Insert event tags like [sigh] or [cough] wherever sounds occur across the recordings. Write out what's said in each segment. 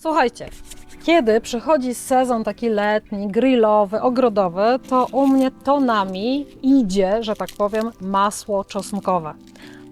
Słuchajcie, kiedy przychodzi sezon taki letni, grillowy, ogrodowy, to u mnie tonami idzie, że tak powiem, masło czosnkowe.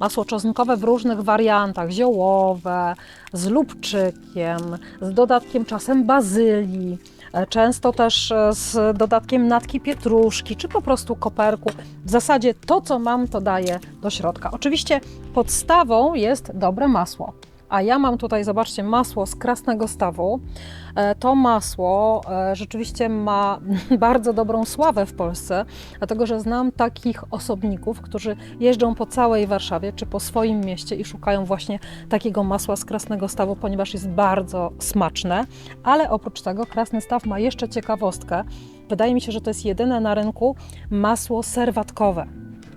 Masło czosnkowe w różnych wariantach, ziołowe, z lubczykiem, z dodatkiem czasem bazylii, e, często też e, z dodatkiem natki pietruszki, czy po prostu koperku. W zasadzie to, co mam, to daję do środka. Oczywiście podstawą jest dobre masło. A ja mam tutaj, zobaczcie, masło z krasnego stawu. E, To masło e, rzeczywiście ma [laughs] bardzo dobrą sławę w Polsce, dlatego że znam takich osobników, którzy jeżdżą po całej Warszawie czy po swoim mieście i szukają właśnie takiego masła z krasnego stawu, ponieważ jest bardzo smaczne. Ale oprócz tego krasny staw ma jeszcze ciekawostkę. Wydaje mi się, że to jest jedyne na rynku masło serwatkowe.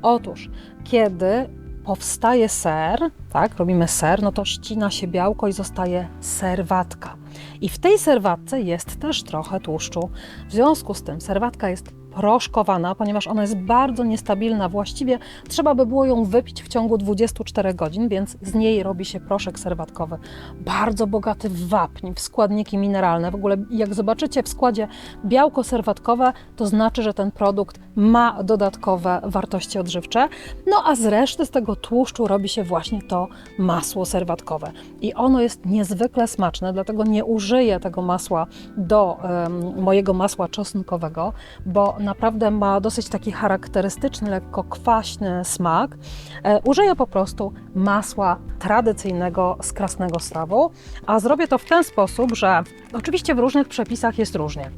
Otóż, kiedy powstaje ser, tak, robimy ser, no to ścina się białko i zostaje serwatka. I w tej serwatce jest też trochę tłuszczu. W związku z tym serwatka jest proszkowana, ponieważ ona jest bardzo niestabilna. Właściwie trzeba by było ją wypić w ciągu 24 godzin, więc z niej robi się proszek serwatkowy. Bardzo bogaty w wapń, w składniki mineralne. W ogóle jak zobaczycie w składzie białko serwatkowe, to znaczy, że ten produkt ma dodatkowe wartości odżywcze. No a z reszty z tego tłuszczu robi się właśnie to masło serwatkowe. I ono jest niezwykle smaczne, dlatego nie użyję tego masła do em, mojego masła czosnkowego, bo naprawdę ma dosyć taki charakterystyczny, lekko kwaśny smak. E, użyję po prostu masła tradycyjnego z krasnego stawu, a zrobię to w ten sposób, że oczywiście w różnych przepisach jest różnie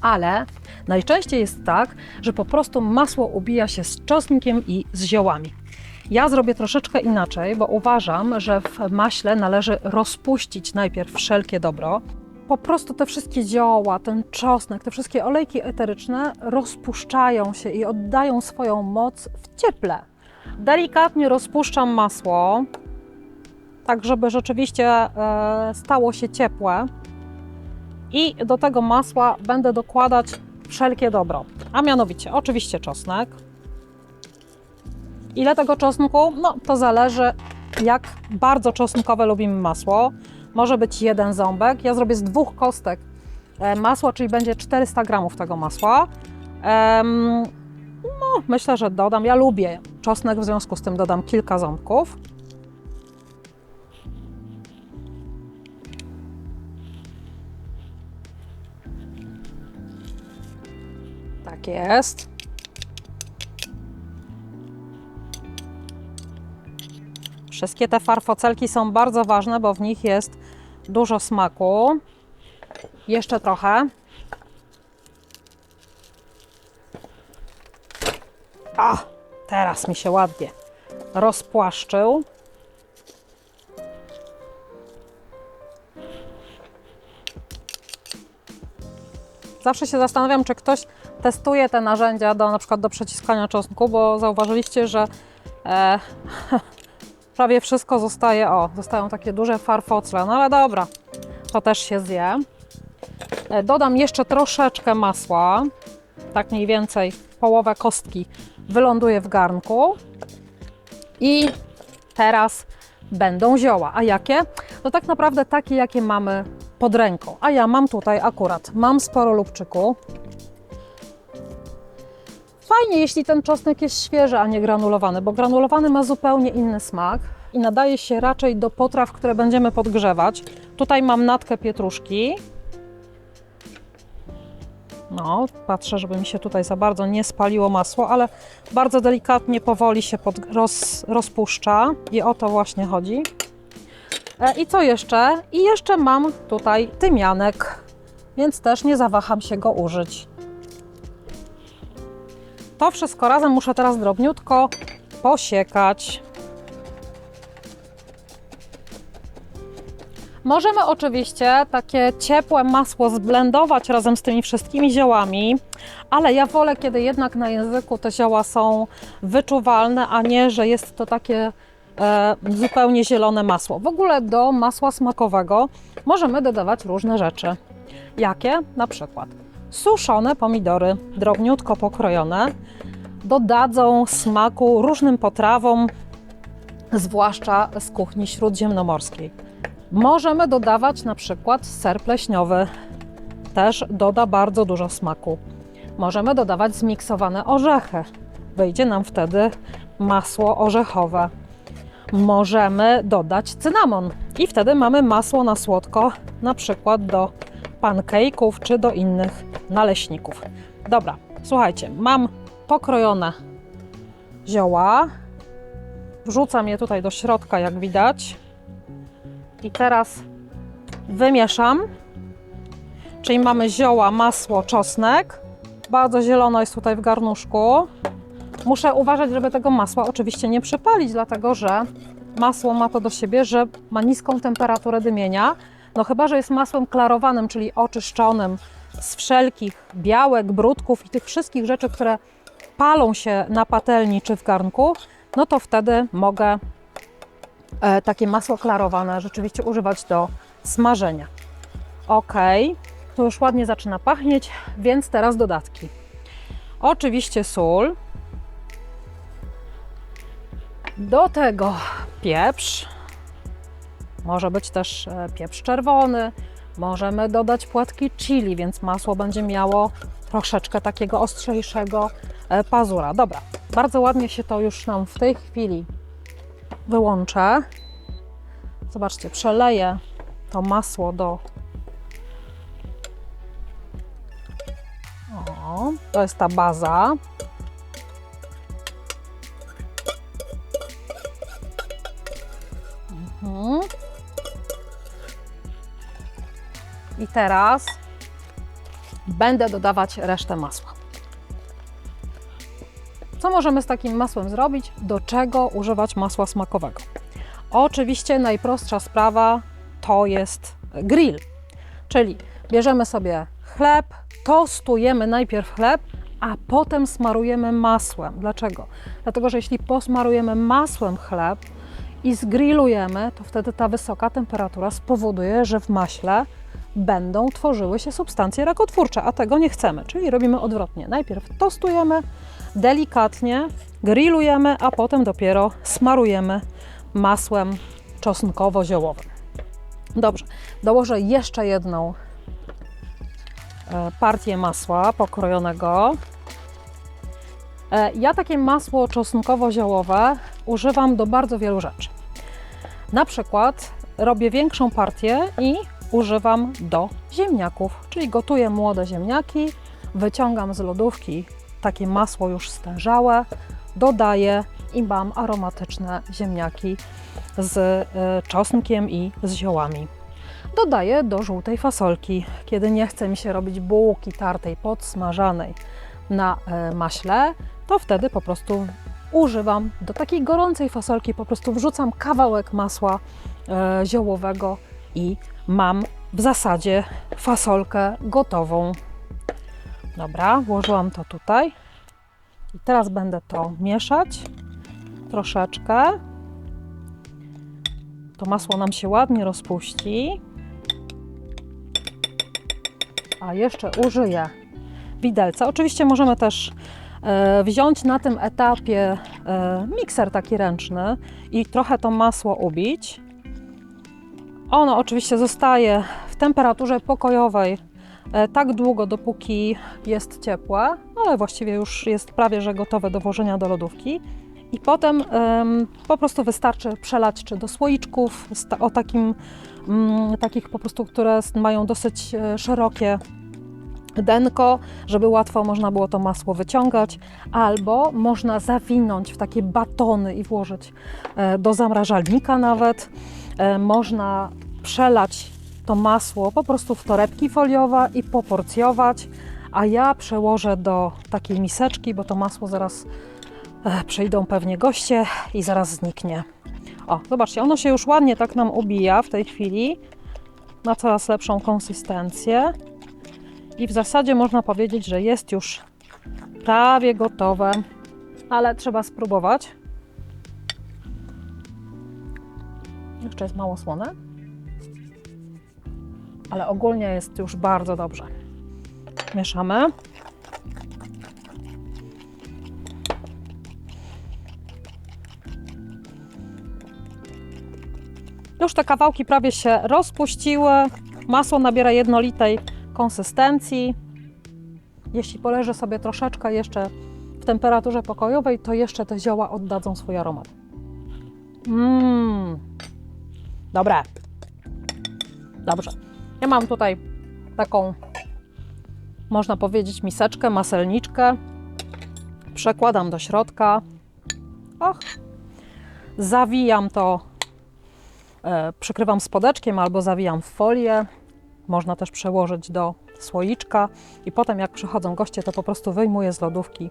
ale najczęściej jest tak, że po prostu masło ubija się z czosnkiem i z ziołami. Ja zrobię troszeczkę inaczej, bo uważam, że w maśle należy rozpuścić najpierw wszelkie dobro. Po prostu te wszystkie zioła, ten czosnek, te wszystkie olejki eteryczne rozpuszczają się i oddają swoją moc w cieple. Delikatnie rozpuszczam masło, tak żeby rzeczywiście e, stało się ciepłe i do tego masła będę dokładać wszelkie dobro, a mianowicie oczywiście czosnek. Ile tego czosnku? No to zależy jak bardzo czosnkowe lubimy masło. Może być jeden ząbek. Ja zrobię z dwóch kostek e, masła, czyli będzie 400 gramów tego masła. No, myślę, że dodam. Ja lubię czosnek, w związku z tym dodam kilka ząbków. Tak jest. Wszystkie te farfocelki są bardzo ważne, bo w nich jest dużo smaku. Jeszcze trochę. A, teraz mi się ładnie rozpłaszczył. Zawsze się zastanawiam, czy ktoś testuje te narzędzia do na przykład do przeciskania czosnku, bo zauważyliście, że e, [laughs] prawie wszystko zostaje, o, zostają takie duże farfocle, no ale dobra, to też się zje. E, Dodam jeszcze troszeczkę masła, tak mniej więcej połowę kostki wyląduje w garnku i teraz będą zioła. A jakie? No tak naprawdę takie, jakie mamy pod ręką. A ja mam tutaj akurat, mam sporo lubczyku. Fajnie, jeśli ten czosnek jest świeży, a nie granulowany, bo granulowany ma zupełnie inny smak i nadaje się raczej do potraw, które będziemy podgrzewać. Tutaj mam natkę pietruszki. No, patrzę, żeby mi się tutaj za bardzo nie spaliło masło, ale bardzo delikatnie, powoli się pod, roz, rozpuszcza i o to właśnie chodzi. E, I co jeszcze? I jeszcze mam tutaj tymianek, więc też nie zawaham się go użyć. To wszystko razem muszę teraz drobniutko posiekać. Możemy oczywiście takie ciepłe masło zblendować razem z tymi wszystkimi ziołami, ale ja wolę, kiedy jednak na języku te zioła są wyczuwalne, a nie, że jest to takie e, zupełnie zielone masło. W ogóle do masła smakowego możemy dodawać różne rzeczy. Jakie? Na przykład suszone pomidory, drobniutko pokrojone, dodadzą smaku różnym potrawom, zwłaszcza z kuchni śródziemnomorskiej. Możemy dodawać na przykład ser pleśniowy. Też doda bardzo dużo smaku. Możemy dodawać zmiksowane orzechy. Wyjdzie nam wtedy masło orzechowe. Możemy dodać cynamon i wtedy mamy masło na słodko, na przykład do pancake'ów czy do innych naleśników. Dobra, słuchajcie, mam pokrojone zioła. Wrzucam je tutaj do środka, jak widać. I teraz wymieszam. Czyli mamy zioła, masło, czosnek. Bardzo zielono jest tutaj w garnuszku. Muszę uważać, żeby tego masła oczywiście nie przypalić, dlatego że masło ma to do siebie, że ma niską temperaturę dymienia. No chyba, że jest masłem klarowanym, czyli oczyszczonym z wszelkich białek, brudków i tych wszystkich rzeczy, które palą się na patelni czy w garnku, no to wtedy mogę e, takie masło klarowane rzeczywiście używać do smażenia. Ok, to już ładnie zaczyna pachnieć, więc teraz dodatki. Oczywiście sól. Do tego pieprz. Może być też e, pieprz czerwony. Możemy dodać płatki chili, więc masło będzie miało troszeczkę takiego ostrzejszego e, pazura. Dobra, bardzo ładnie się to już nam w tej chwili wyłączę. Zobaczcie, przeleję to masło do. O, to jest ta baza. Teraz będę dodawać resztę masła. Co możemy z takim masłem zrobić? Do czego używać masła smakowego? Oczywiście najprostsza sprawa to jest grill. Czyli bierzemy sobie chleb, tostujemy najpierw chleb, a potem smarujemy masłem. Dlaczego? Dlatego, że jeśli posmarujemy masłem chleb i zgrillujemy, to wtedy ta wysoka temperatura spowoduje, że w maśle będą tworzyły się substancje rakotwórcze, a tego nie chcemy. Czyli robimy odwrotnie. Najpierw tostujemy delikatnie, grillujemy, a potem dopiero smarujemy masłem czosnkowo-ziołowym. Dobrze, dołożę jeszcze jedną e, partię masła pokrojonego. E, Ja takie masło czosnkowo-ziołowe używam do bardzo wielu rzeczy. Na przykład robię większą partię i używam do ziemniaków, czyli gotuję młode ziemniaki, wyciągam z lodówki takie masło już stężałe, dodaję i mam aromatyczne ziemniaki z e, czosnkiem i z ziołami. Dodaję do żółtej fasolki, kiedy nie chce mi się robić bułki tartej podsmażanej na e, maśle, to wtedy po prostu używam do takiej gorącej fasolki, po prostu wrzucam kawałek masła e, ziołowego i mam w zasadzie fasolkę gotową. Dobra, włożyłam to tutaj. I teraz będę to mieszać troszeczkę. To masło nam się ładnie rozpuści. A jeszcze użyję widelca. Oczywiście możemy też e, wziąć na tym etapie e, mikser taki ręczny i trochę to masło ubić. Ono oczywiście zostaje w temperaturze pokojowej e, tak długo, dopóki jest ciepłe, ale właściwie już jest prawie że gotowe do włożenia do lodówki. I potem em, po prostu wystarczy przelać czy do słoiczków o takim, mm, takich po prostu, które mają dosyć e, szerokie denko, żeby łatwo można było to masło wyciągać, albo można zawinąć w takie batony i włożyć e, do zamrażalnika nawet. E, Można przelać to masło po prostu w torebki foliowe i poporcjować, a ja przełożę do takiej miseczki, bo to masło zaraz e, przyjdą pewnie goście i zaraz zniknie. O, zobaczcie, ono się już ładnie tak nam ubija w tej chwili, ma coraz lepszą konsystencję i w zasadzie można powiedzieć, że jest już prawie gotowe, ale trzeba spróbować. Jeszcze jest mało słone, ale ogólnie jest już bardzo dobrze. Mieszamy. Już te kawałki prawie się rozpuściły. Masło nabiera jednolitej konsystencji. Jeśli poleży sobie troszeczkę jeszcze w temperaturze pokojowej, to jeszcze te zioła oddadzą swój aromat. Mmm. Dobre. Dobrze. Ja mam tutaj taką, można powiedzieć, miseczkę, maselniczkę. Przekładam do środka. Och. Zawijam to, e, przykrywam spodeczkiem albo zawijam w folię. Można też przełożyć do słoiczka i potem jak przychodzą goście, to po prostu wyjmuję z lodówki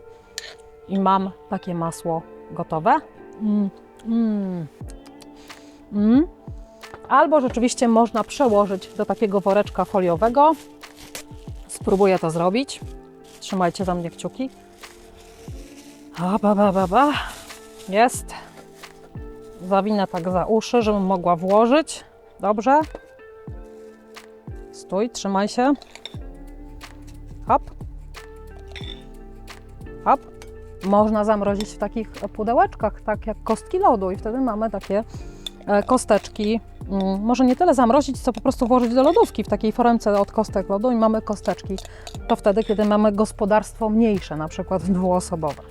i mam takie masło gotowe. Mm, mm, mm. Albo rzeczywiście można przełożyć do takiego woreczka foliowego. Spróbuję to zrobić. Trzymajcie za mnie kciuki. A, ba, ba, ba, ba. Jest. Zawinę tak za uszy, żebym mogła włożyć. Dobrze. Stój, trzymaj się. Hop. Hop. Można zamrozić w takich pudełeczkach, tak jak kostki lodu, i wtedy mamy takie kosteczki. Mm, Może nie tyle zamrozić, co po prostu włożyć do lodówki w takiej foremce od kostek lodu i mamy kosteczki. To wtedy, kiedy mamy gospodarstwo mniejsze, na przykład dwuosobowe.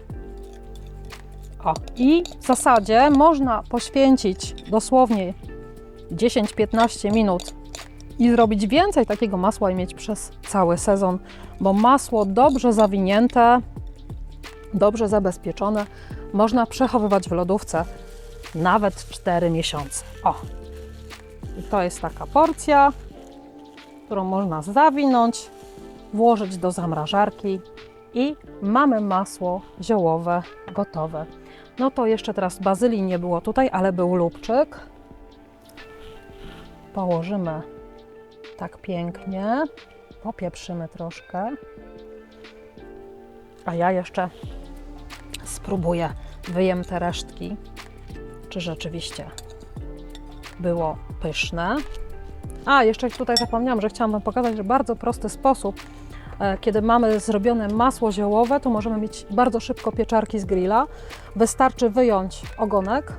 O, i w zasadzie można poświęcić dosłownie 10-15 minut i zrobić więcej takiego masła i mieć przez cały sezon, bo masło dobrze zawinięte, dobrze zabezpieczone można przechowywać w lodówce nawet 4 miesiące. O, i to jest taka porcja, którą można zawinąć, włożyć do zamrażarki i mamy masło ziołowe gotowe. No to jeszcze teraz bazylii nie było tutaj, ale był lubczyk. Położymy tak pięknie, popieprzymy troszkę. A ja jeszcze spróbuję, wyjem te resztki, czy rzeczywiście było pyszne. A, jeszcze tutaj zapomniałam, że chciałam Wam pokazać, że bardzo prosty sposób, e, kiedy mamy zrobione masło ziołowe, to możemy mieć bardzo szybko pieczarki z grilla. Wystarczy wyjąć ogonek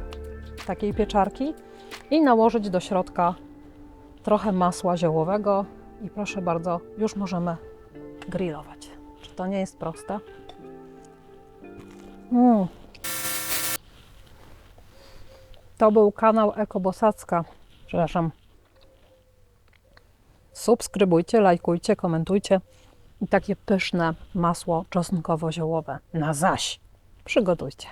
takiej pieczarki i nałożyć do środka trochę masła ziołowego i proszę bardzo, już możemy grillować. Czy to nie jest proste? Mm. To był kanał Ekobosacka. Przepraszam. Subskrybujcie, lajkujcie, komentujcie. I takie pyszne masło czosnkowo-ziołowe na zaś przygotujcie.